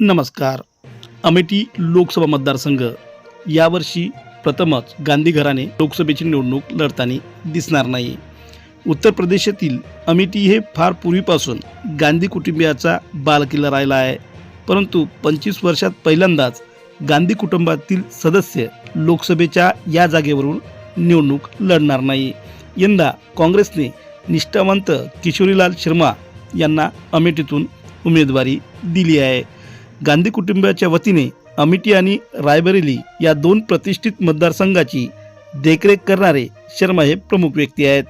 नमस्कार. अमेठी लोकसभा मतदारसंघ यावर्षी प्रथमच गांधी घराणे लोकसभेची निवडणूक लढताना दिसणार नाही. उत्तर प्रदेशातील अमेठी हे फार पूर्वीपासून गांधी कुटुंबियाचा बालकिल्ला राहिला आहे. परंतु पंचवीस वर्षात पहिल्यांदाच गांधी कुटुंबातील सदस्य लोकसभेच्या या जागेवरून निवडणूक लढणार नाही. यंदा काँग्रेसने निष्ठावंत किशोरीलाल शर्मा यांना अमेठीतून उमेदवारी दिली आहे. गांधी कुटुंबाच्या वतीने अमिटी आणि रायबरेली या दोन प्रतिष्ठित मतदारसंघाची देखरेख करणारे शर्मा हे प्रमुख व्यक्ती आहेत.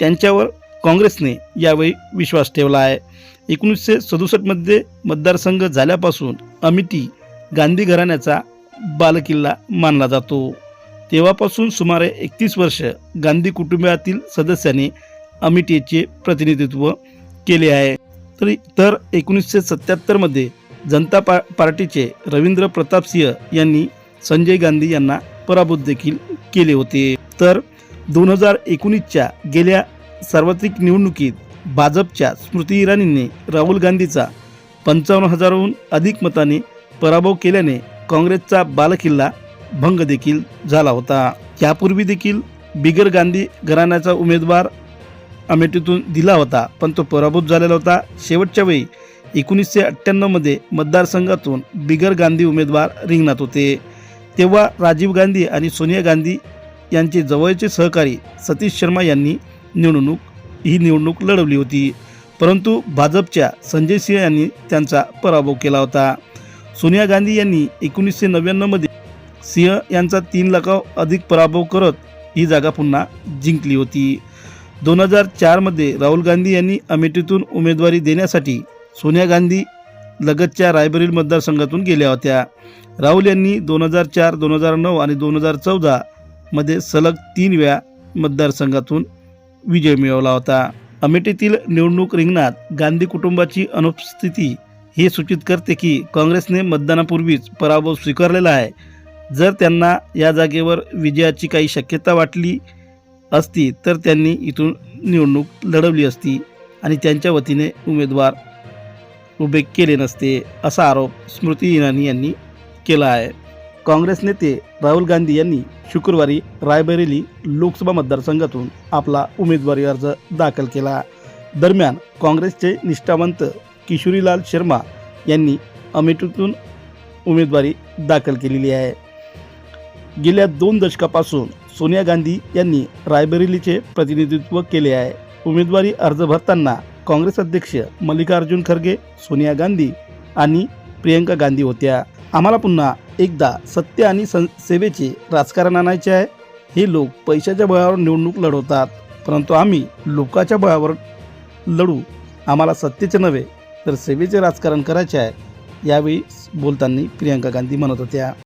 त्यांच्यावर काँग्रेसने यावेळी विश्वास ठेवला आहे. एकोणीसशे सदुसष्टमध्ये मतदारसंघ झाल्यापासून अमिटी गांधी घराण्याचा बालकिल्ला मानला जातो. तेव्हापासून सुमारे एकतीस वर्ष गांधी कुटुंबातील सदस्यांनी अमिटीचे प्रतिनिधित्व केले आहे. तरी तर एकोणीसशे सत्याहत्तरमध्ये जनता पा पार्टीचे रवींद्र प्रताप सिंह यांनी संजय गांधी यांना पराभूत देखील केले होते. तर दोन हजार एकोणीसच्या गेल्या सार्वत्रिक निवडणुकीत भाजपच्या स्मृती इराणींनी राहुल गांधीचा पंचावन्न हजाराहून अधिक मताने पराभव केल्याने काँग्रेसचा बालकिल्ला भंग देखील झाला होता. यापूर्वी देखील बिगर गांधी घराण्याचा उमेदवार अमेठीतून दिला होता पण तो पराभूत झालेला होता. शेवटच्या वेळी एकोणीसशे अठ्ठ्याण्णवमध्ये मतदारसंघातून बिगर गांधी उमेदवार रिंगणात होते. तेव्हा राजीव गांधी आणि सोनिया गांधी यांचे जवळचे सहकारी सतीश शर्मा यांनी निवडणूक ही निवडणूक लढवली होती. परंतु भाजपच्या संजय सिंह यांनी त्यांचा पराभव केला होता. सोनिया गांधी यांनी एकोणीसशे नव्याण्णवमध्ये सिंह यांचा तीन लाखाव अधिक पराभव करत ही जागा पुन्हा जिंकली होती. दोन हजार चारमध्ये राहुल गांधी यांनी अमेठीतून उमेदवारी देण्यासाठी सोनिया गांधी लगतच्या रायबरेली मतदारसंघातून गेल्या होत्या. राहुल यांनी दोन हजार चार दोन हजार नऊ आणि दोन हजार चौदामध्ये सलग तीन वेळा मतदारसंघातून विजय मिळवला होता. अमेठीतील निवडणूक रिंगणात गांधी कुटुंबाची अनुपस्थिती हे सूचित करते की काँग्रेसने मतदानापूर्वीच पराभव स्वीकारलेला आहे. जर त्यांना या जागेवर विजयाची काही शक्यता वाटली असती तर त्यांनी इथून निवडणूक लढवली असती आणि त्यांच्या वतीने उमेदवार उभे केले नसते असा आरोप स्मृती इराणी यांनी केला आहे. काँग्रेस नेते राहुल गांधी यांनी शुक्रवारी रायबरेली लोकसभा मतदारसंघातून आपला उमेदवारी अर्ज दाखल केला. दरम्यान काँग्रेसचे निष्ठावंत किशोरीलाल शर्मा यांनी अमेठीतून उमेदवारी दाखल केलेली आहे. गेल्या दोन दशकापासून सोनिया गांधी यांनी रायबरेलीचे प्रतिनिधित्व केले आहे. उमेदवारी अर्ज भरताना काँग्रेस अध्यक्ष मल्लिकार्जुन खरगे सोनिया गांधी आणि प्रियंका गांधी होत्या. आम्हाला पुन्हा एकदा सत्य आणि सं सेवेचे राजकारण आणायचे आहे. हे लोक पैशाच्या बळावर निवडणूक लढवतात. परंतु आम्ही लोकाच्या बळावर लढू. आम्हाला सत्तेचे नव्हे तर सेवेचे राजकारण करायचे आहे. यावेळी बोलताना प्रियंका गांधी म्हणत होत्या.